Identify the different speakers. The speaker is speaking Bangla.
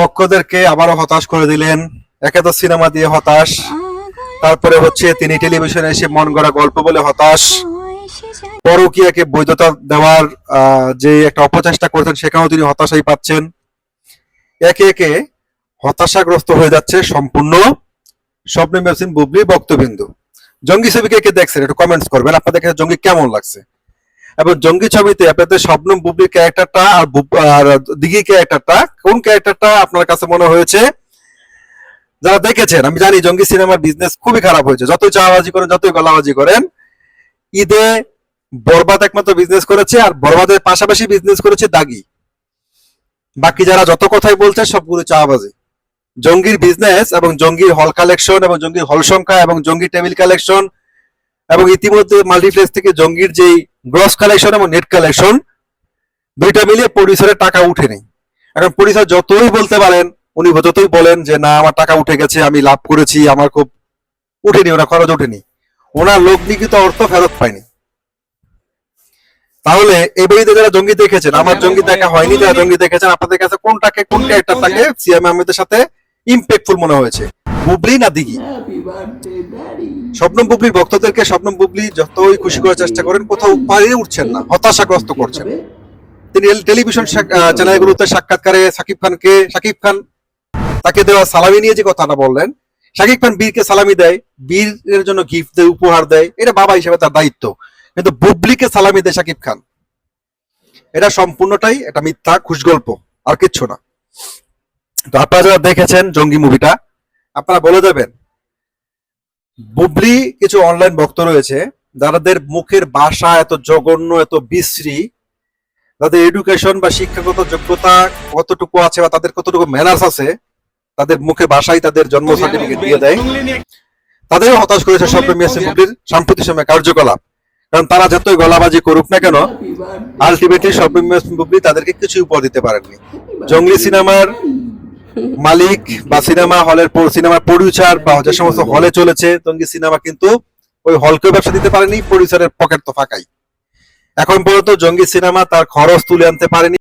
Speaker 1: পক্ষদেরকে আবারও হতাশ করে দিলেন। একে তো সিনেমা দিয়ে হতাশ। তারপরে হচ্ছে তিনি টেলিভিশনে এসে মন গড়া গল্প বলে হতাশ। পরকীয়াকে বৈধতা দেওয়ার যে একটা অপচেষ্টা করছেন, সেখানেও তিনি হতাশাই পাচ্ছেন। একে একে হতাশাগ্রস্ত হয়ে যাচ্ছে সম্পূর্ণ স্বপ্নে মেসিন বুবলি বক্তবিন্দু। জঙ্গি ছবিকে কে দেখছেন, একটু কমেন্টস করবেন। আপনাদের কাছে জঙ্গি কেমন লাগছে? এবং জঙ্গি ছবিতে আপনাদের স্বপ্ন বুবলির ক্যারেক্টারটা আর আর দিঘি ক্যারেক্টারটা কোন ক্যারেক্টারটা আপনার কাছে মনে হয়েছে? যারা দেখেছেন, আমি জানি জঙ্গি সিনেমার বিজনেস খুবই খারাপ হয়েছে। যতই চাওয়াবাজি করেন, যতই গলাবাজি করেন, ঈদে বরবাদ একমাত্র বিজনেস করেছে আর বরবাদের পাশাপাশি বিজনেস করেছে দাগি। বাকি যারা যত কথাই বলছে, সবগুলো চাওয়াবাজি। জঙ্গির বিজনেস এবং জঙ্গির হল কালেকশন এবং জঙ্গির হল সংখ্যা এবং জঙ্গির টেবিল কালেকশন এবং ইতিমধ্যে মাল্টিপ্লেক্স থেকে জঙ্গির যেই গ্রস কালেকশন এবং নেট কালেকশন দুইটা মিলিয়ে প্রডিউসারের টাকা উঠেনি এখন প্রডিউসার যতই বলতে পারেন উনি যতই বলেন যে না আমার টাকা উঠে গেছে আমি লাভ করেছি আমার খুব উঠেনি ওরা খরচ উঠেনি। ওনার লিখিত অর্থ ফেরত পায়নি। তাহলে বইতে যারা জঙ্গি দেখেছেন আমার জঙ্গি দেখা হয়নি যারা জঙ্গি দেখেছেন আপনাদের কাছে কোনটাকে কোন ক্যারেক্টারটাকে সিএম আহমেদের সাথে ইম্প্যাক্টফুল মনে হয়েছে? বুবলি না দিঘি? স্বপ্নম বুবলির ভক্তদেরকে স্বপ্নম বুবলি যতই খুশি করার চেষ্টা করেন কোথাও পারিয়ে উঠছেন না হতাশাগ্রস্ত করছেন। তিনি টেলিভিশন চ্যানেলগুলোতে সাক্ষাৎকারে সাকিব খানকে সাকিব খান তাকে দেওয়া সালামি নিয়ে যে কথাটা বললেন সাকিব খান বীরকে সালামি দেয় বীরের জন্য গিফট দেয় উপহার দেয় এটা বাবা হিসেবে তার দায়িত্ব। কিন্তু বুবলিকে সালামি দেয় সাকিব খান। এটা সম্পূর্ণটাই একটা মিথ্যা খুশগল্প আর কিচ্ছু না। তো আপনারা যারা দেখেছেন জঙ্গি মুভিটা আপনারা বলে দেবেন বুবলি কিছু অনলাইন ভক্ত রয়েছে যাদের মুখের ভাষা এত জঘন্য এত বিশ্রী তাদের এডুকেশন বা শিক্ষাগত যোগ্যতা কতটুকু আছে বা তাদের কতটুকু ম্যানার্স আছে তাদের মুখে ভাষাই তাদের জন্ম সার্টিফিকেট দিয়ে দেয়। তাদেরও হতাশ করেছে মিয়াসিন বুবলির সাম্প্রতিক সময় কার্যকলাপ। কারণ তারা যতই গলাবাজি করুক না কেন আলটিমেটলি মিয়াসিন বুবলি তাদেরকে কিছু উপহার দিতে পারেননি। জঙ্গলি সিনেমার মালিক বা সিনেমা হলের সিনেমার প্রডিউসার বা যে সমস্ত হলে চলেছে তঙ্গি সিনেমা কিন্তু ওই হলকেও ব্যবসা দিতে পারেনি প্রডিউসারের পকেট তো ফাঁকাই। এখন পর্যন্ত জঙ্গি সিনেমা তার খরচ তুলে আনতে পারেনি।